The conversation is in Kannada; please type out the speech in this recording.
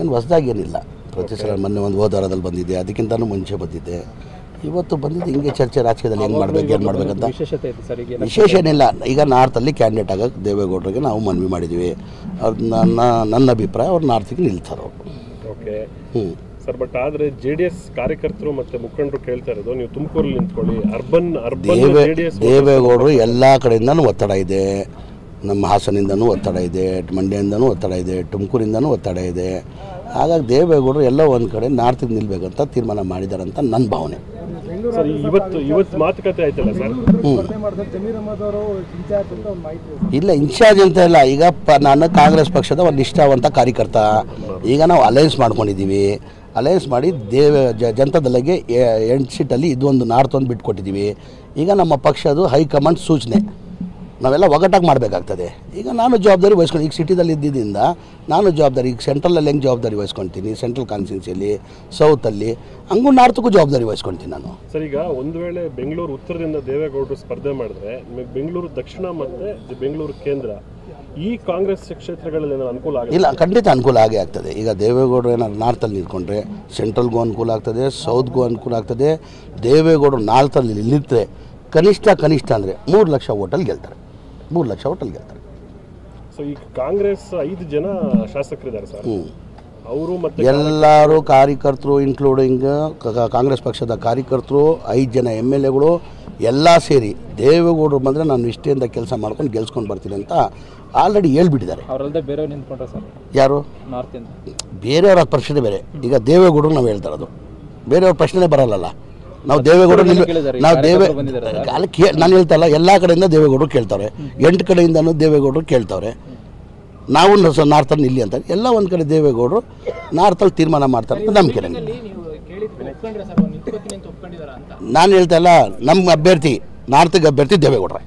ಏನು ಹೊಸ್ದಾಗಿ ಏನಿಲ್ಲ ಪ್ರತಿ ಸಲ ಮೊನ್ನೆ ಒಂದು ಹೋದಾರದಲ್ಲಿ ಬಂದಿದೆ ಅದಕ್ಕಿಂತನೂ ಮುಂಚೆ ಬಂದಿದ್ದೆ. ಇವತ್ತು ಬಂದಿದ್ದು ಹಿಂಗೆ ಚರ್ಚೆ ರಾಜಕೀಯದಲ್ಲಿ ಹೆಂಗೆ ಮಾಡ್ಬೇಕು ಏನು ಮಾಡ್ಬೇಕಂತ ವಿಶೇಷ ಏನಿಲ್ಲ ಈಗ ನಾರ್ತಲ್ಲಿ ಕ್ಯಾಂಡಿಡೇಟ್ ಆಗೋಕ್ಕೆ ದೇವೇಗೌಡರಿಗೆ ನಾವು ಮನವಿ ಮಾಡಿದ್ವಿ ಅದು ನನ್ನ ನನ್ನ ಅಭಿಪ್ರಾಯ ಅವ್ರು ನಾರ್ತಿಗೆ ನಿಲ್ತಾರೆ ಅವರು. ಓಕೆ ಹ್ಞೂ ಸರ್ ಬಟ್ ಆದರೆ ಜೆ ಡಿ ಎಸ್ ಕಾರ್ಯಕರ್ತರು ಮತ್ತೆ ಮುಖಂಡರು ಕೇಳ್ತಾ ಇರೋದು ನೀವು ತುಮಕೂರಲ್ಲಿ ನಿಂತ್ಕೊಳ್ಳಿ. ಅರ್ಬನ್ ಅರ್ಬನ್ ದೇವೇಗೌಡರು ಎಲ್ಲ ಕಡೆಯಿಂದನೂ ಒತ್ತಡ ಇದೆ. ನಮ್ಮ ಹಾಸನಿಂದನೂ ಒತ್ತಡ ಇದೆ ಮಂಡ್ಯದಿಂದನೂ ಒತ್ತಡ ಇದೆ ತುಮಕೂರಿಂದನೂ ಒತ್ತಡ ಇದೆ. ಹಾಗಾಗಿ ದೇವೇಗೌಡರು ಎಲ್ಲ ಒಂದು ಕಡೆ ನಾರ್ತಿಗೆ ನಿಲ್ಬೇಕಂತ ತೀರ್ಮಾನ ಮಾಡಿದ್ದಾರೆ ಅಂತ ನನ್ನ ಭಾವನೆ. ಸರ್ ಇವತ್ತು ಇವತ್ತು ಮಾತುಕತೆ ಆಯ್ತಲ್ಲ ಸರ್? ಇಲ್ಲ ಇನ್ಚಾರ್ಜ್ ಅಂತ ಇಲ್ಲ ಈಗ ಪ ನಾನು ಕಾಂಗ್ರೆಸ್ ಪಕ್ಷದ ಒಂದು ಇಷ್ಟವಂತ ಕಾರ್ಯಕರ್ತ. ಈಗ ನಾವು ಅಲಯನ್ಸ್ ಮಾಡ್ಕೊಂಡಿದ್ದೀವಿ. ಅಲಯನ್ಸ್ ಮಾಡಿ ದೇವ ಜ ಜನತಾದಲ್ಲಿಗೆ ಎಂಟು ಸೀಟಲ್ಲಿ ಇದೊಂದು ನಾರ್ತ್ ಒಂದು ಬಿಟ್ಕೊಟ್ಟಿದ್ದೀವಿ. ಈಗ ನಮ್ಮ ಪಕ್ಷದು ಹೈಕಮಾಂಡ್ ಸೂಚನೆ. ನಾವೆಲ್ಲ ಒಗ್ಗಟ್ಟಾಗಿ ಮಾಡಬೇಕಾಗ್ತದೆ. ಈಗ ನಾನು ಜವಾಬ್ದಾರಿ ವಹಿಸ್ಕೊಂಡು ಈಗ ಸಿಟಿದಲ್ಲಿ ಇದ್ದಿದ್ದರಿಂದ ನಾನು ಜವಾಬ್ದಾರಿ ಈಗ ಸೆಂಟ್ರಲಲ್ಲಿ ಹೆಂಗೆ ಜವಾಬ್ದಾರಿ ವಹಿಸ್ಕೊತೀನಿ? ಸೆಂಟ್ರಲ್ ಕಾನ್ಸ್ಟಿಟ್ಯೂನ್ಸಿಯಲ್ಲಿ ಸೌತಲ್ಲಿ ಹಂಗೂ ನಾರ್ತಕ್ಕೂ ಜವಾಬ್ದಾರಿ ವಹಿಸ್ಕೊತೀನಿ ನಾನು. ಸರ್ ಈಗ ಒಂದು ವೇಳೆ ಬೆಂಗಳೂರು ಉತ್ತರದಿಂದ ದೇವೇಗೌಡರು ಸ್ಪರ್ಧೆ ಮಾಡಿದ್ರೆ ಬೆಂಗಳೂರು ದಕ್ಷಿಣ ಮತ್ತೆ ಬೆಂಗಳೂರು ಕೇಂದ್ರ ಈ ಕಾಂಗ್ರೆಸ್ ಕ್ಷೇತ್ರಗಳಲ್ಲಿ ಅನುಕೂಲ ಇಲ್ಲ ಖಂಡಿತ ಅನುಕೂಲ ಆಗೇ ಆಗ್ತದೆ. ಈಗ ದೇವೇಗೌಡರು ಏನಾದ್ರು ನಾರ್ತಲ್ಲಿ ನಿಂತ್ಕೊಂಡ್ರೆ ಸೆಂಟ್ರಲ್ಗೂ ಅನುಕೂಲ ಆಗ್ತದೆ ಸೌತ್ಗೂ ಅನುಕೂಲ ಆಗ್ತದೆ ದೇವೇಗೌಡರು ನಾರ್ತಲ್ಲಿ ನಿಂತರೆ ಕನಿಷ್ಠ ಕನಿಷ್ಠ ಅಂದರೆ ಮೂರು ಲಕ್ಷ ಓಟಲ್ಲಿ ಗೆಲ್ತಾರೆ. ಮೂರು ಲಕ್ಷ ಹೋಟೆಲ್ಗೆ ಗೆಲ್ತಾರೆ. ಸೊ ಈ ಕಾಂಗ್ರೆಸ್ ಐದು ಜನ ಶಾಸಕರಿದ್ದಾರೆ ಸರ್. ಹ್ಞೂ ಅವರು ಮತ್ತೆ ಎಲ್ಲರೂ ಕಾರ್ಯಕರ್ತರು ಇನ್ಕ್ಲೂಡಿಂಗ್ ಕಾಂಗ್ರೆಸ್ ಪಕ್ಷದ ಕಾರ್ಯಕರ್ತರು ಐದು ಜನ ಎಂ ಎಲ್ ಎಗಳು ಎಲ್ಲ ಸೇರಿ ದೇವೇಗೌಡರು ಬಂದರೆ ನಾನು ನಿಷ್ಠೆಯಿಂದ ಕೆಲಸ ಮಾಡ್ಕೊಂಡು ಗೆಲ್ಸ್ಕೊಂಡು ಬರ್ತೀನಿ ಅಂತ ಆಲ್ರೆಡಿ ಹೇಳ್ಬಿಟ್ಟಿದ್ದಾರೆ. ಯಾರು? ಬೇರೆಯವರ ಪ್ರಶ್ನೆ ಬೇರೆ. ಈಗ ದೇವೇಗೌಡರು ನಾವು ಹೇಳ್ತಾ ಇರೋದು. ಬೇರೆಯವ್ರ ಪ್ರಶ್ನೆ ಬರಲ್ಲಲ್ಲ. ನಾವು ದೇವೇಗೌಡರು ನಾವು ದೇವೇ ಅಲ್ಲಿ ಕೇ ನಾನು ಹೇಳ್ತಾ ಇಲ್ಲ ಎಲ್ಲ ಕಡೆಯಿಂದ ದೇವೇಗೌಡರು ಕೇಳ್ತಾರೆ. ಎಂಟು ಕಡೆಯಿಂದನೂ ದೇವೇಗೌಡರು ಕೇಳ್ತಾವ್ರೆ. ನಾವು ನಾರ್ತಲ್ಲಿ ನಿಲ್ಲಿ ಅಂತ. ಎಲ್ಲ ಒಂದು ಕಡೆ ದೇವೇಗೌಡರು ನಾರ್ತಲ್ಲಿ ತೀರ್ಮಾನ ಮಾಡ್ತಾರೆ ಅಂತ ನಂಬಿಕೆ ನನಗೆ ನಾನು ಹೇಳ್ತಾ ಇಲ್ಲ ನಮ್ಮ ಅಭ್ಯರ್ಥಿ ನಾರ್ತಿಗೆ ಅಭ್ಯರ್ಥಿ ದೇವೇಗೌಡ್ರೆ.